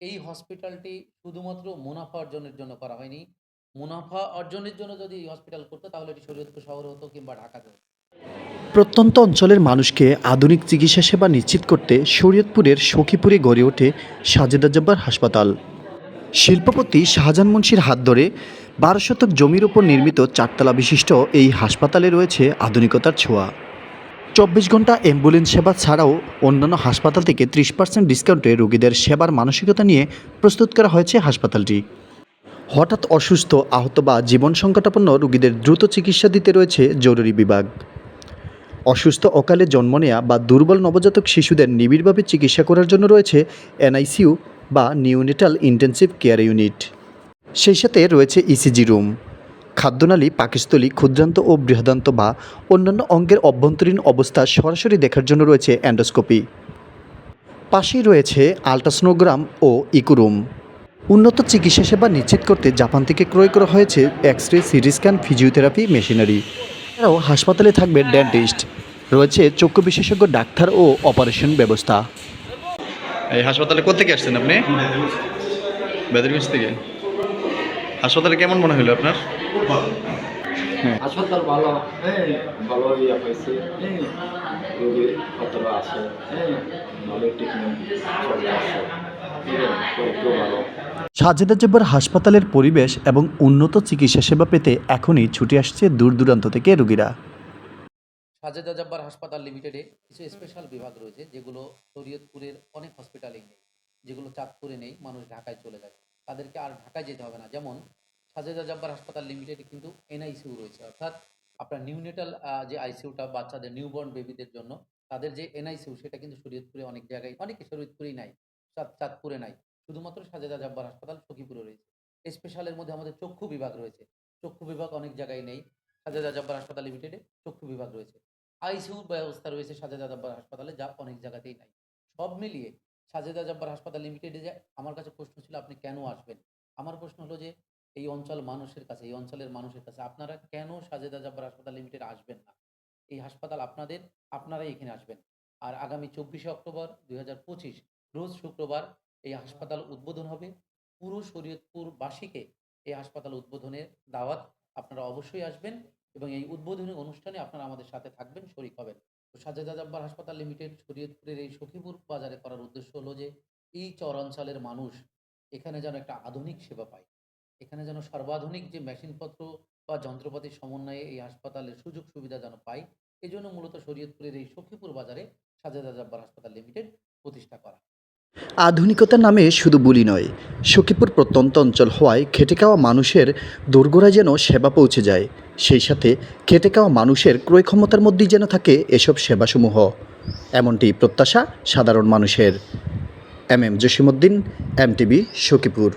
এই হসপিটালটি শুধুমাত্র মুনাফা অর্জনের জন্য করা হয়নি। মুনাফা অর্জনের জন্য যদি এই হসপিটাল করতো, তাহলে এটি শরীয়তপুর শহরে হতো কিংবা ঢাকাতে হতো। প্রত্যন্ত অঞ্চলের মানুষকে আধুনিক চিকিৎসা সেবা নিশ্চিত করতে শরীয়তপুরের সখীপুরে গড়ে ওঠে সাজেদা জব্বার হাসপাতাল শিল্পপতি শাহজাহান মুন্সির হাত ধরে বারো শতক জমির ওপর নির্মিত চারতলা বিশিষ্ট এই হাসপাতালে রয়েছে আধুনিকতার ছোঁয়া চব্বিশ ঘণ্টা অ্যাম্বুলেন্স সেবা ছাড়াও অন্যান্য হাসপাতাল থেকে ত্রিশ পার্সেন্ট ডিসকাউন্টে রোগীদের সেবার মানসিকতা নিয়ে প্রস্তুত করা হয়েছে হাসপাতালটি। হঠাৎ অসুস্থ, আহত বা জীবন সংকটাপন্ন রোগীদের দ্রুত চিকিৎসা দিতে রয়েছে জরুরি বিভাগ। অসুস্থ অকালে জন্ম নেয়া বা দুর্বল নবজাতক শিশুদের নিবিড়ভাবে চিকিৎসা করার জন্য রয়েছে এনআইসিউ বা নিউনেটাল ইন্টেন্সিভ কেয়ার ইউনিট। সেই সাথে রয়েছে ইসিজি রুম। খাদ্যনালী পাকিস্তলী ক্ষুদ্রান্ত ও বৃহদান্ত বা অন্যান্য অঙ্গের অভ্যন্তরীণ অবস্থা সরাসরি দেখার জন্য রয়েছে অ্যান্ডোস্কোপি। পাশেই রয়েছে আলট্রাসোনোগ্রাম ও ইকোরুম। উন্নত চিকিৎসা সেবা নিশ্চিত করতে জাপান থেকে ক্রয় করা হয়েছে X ray CT scan physiotherapy machinery. এছাড়াও হাসপাতালে থাকবে ডেন্টিস্ট। রয়েছে চক্ষু বিশেষজ্ঞ ডাক্তার ও অপারেশন ব্যবস্থা। এই হাসপাতালে কোথেকে আসছেন আপনি? বেদরগঞ্জ থেকে? হাসপাতালে কেমন মনে হলো আপনার? হাসপাতাল ভালো। হ্যাঁ ভালো ইয়া পাইছে। হ্যাঁ রোগী কতটা আছে? হ্যাঁ ভালো ট্রিটমেন্ট চলে আসছে সাজেদা জব্বার হাসপাতালের পরিবেশ এবং উন্নত চিকিৎসা সেবা পেতে এখনই ছুটে আসছে দূর দূরান্ত থেকে রোগীরা। সাজেদা জব্বার হাসপাতাল লিমিটেডে কিছু স্পেশাল বিভাগ রয়েছে যেগুলো শরীয়তপুরের অনেক হসপিটালে নেই যেগুলো চাঁদপুরে নেই মানুষ ঢাকায় চলে যায়। তাদেরকে আর ঢাকায় যেতে হবে না। যেমন সাজেদা জব্বার হাসপাতাল লিমিটেডে কিন্তু এনআইসিউ রয়েছে। অর্থাৎ আপনার নিউনেটাল যে আইসিউটা বাচ্চাদের, নিউবর্ন বেবিদের জন্য, তাদের যে এনআইসিউ, সেটা কিন্তু শরীয়তপুরে অনেক জায়গায়, অনেকে শরীয়তপুরেই নাই, চাঁদ, চাঁদপুরে নাই। শুধুমাত্র সাজেদা জব্বার হাসপাতাল সখীপুরে রয়েছে। স্পেশালের মধ্যে আমাদের চক্ষু বিভাগ রয়েছে। চক্ষু বিভাগ অনেক জায়গায় নেই। সাজেদা জব্বার হাসপাতাল লিমিটেডে চক্ষু বিভাগ রয়েছে। আইসিউ ব্যবস্থা রয়েছে সাজেদা জব্বার হাসপাতালে, যা অনেক জায়গাতেই নাই। সব মিলিয়ে সাজেদা জব্বার হাসপাতাল লিমিটেডে যায়। আমার কাছে প্রশ্ন ছিল, আপনি কেন আসবেন? আমার প্রশ্ন হলো যে, এই অঞ্চল মানুষের কাছে, এই অঞ্চলের মানুষের কাছে আপনারা কেন সাজেদা জব্বার হাসপাতাল লিমিটেড আসবেন না? এই হাসপাতাল আপনাদের, আপনারাই এখানে আসবেন। আর আগামী চব্বিশে অক্টোবর দুই হাজার পঁচিশ, রোজ শুক্রবার এই হাসপাতাল উদ্বোধন হবে। পুরো শরীয়তপুরবাসীকে এই হাসপাতাল উদ্বোধনের দাওয়াত আপনারা অবশ্যই আসবেন এবং এই উদ্বোধনী অনুষ্ঠানে আপনারা আমাদের সাথে থাকবেন, শরিক হবেন। সাজেদা জব্বার হাসপাতাল লিমিটেড শরীয়তপুরের এই সখীপুর বাজারে করার উদ্দেশ্য হলো যে, এই চরাঞ্চলের মানুষ এখানে যেন একটা আধুনিক সেবা পায়। এখানে যেন সর্বাধুনিক যে মেশিনপত্র বা যন্ত্রপাতির সমন্বয়ে এই হাসপাতালের সুযোগ সুবিধা যেন পায় এই জন্য মূলত শরীয়তপুরের এই সখীপুর বাজারে সাজেদা জব্বার হাসপাতাল লিমিটেড প্রতিষ্ঠা করা আধুনিকতার নামে শুধু বুলি নয়, সখীপুর প্রত্যন্ত অঞ্চল হওয়ায় খেটে খাওয়া মানুষের দোরগোড়ায় যেন সেবা পৌঁছে যায়। সেই সাথে খেটে খাওয়া মানুষের ক্রয় ক্ষমতার মধ্যেই যেন থাকে এসব সেবাসমূহ। এমনটি প্রত্যাশা সাধারণ মানুষের। M M Jasimuddin M TV Sakhipur.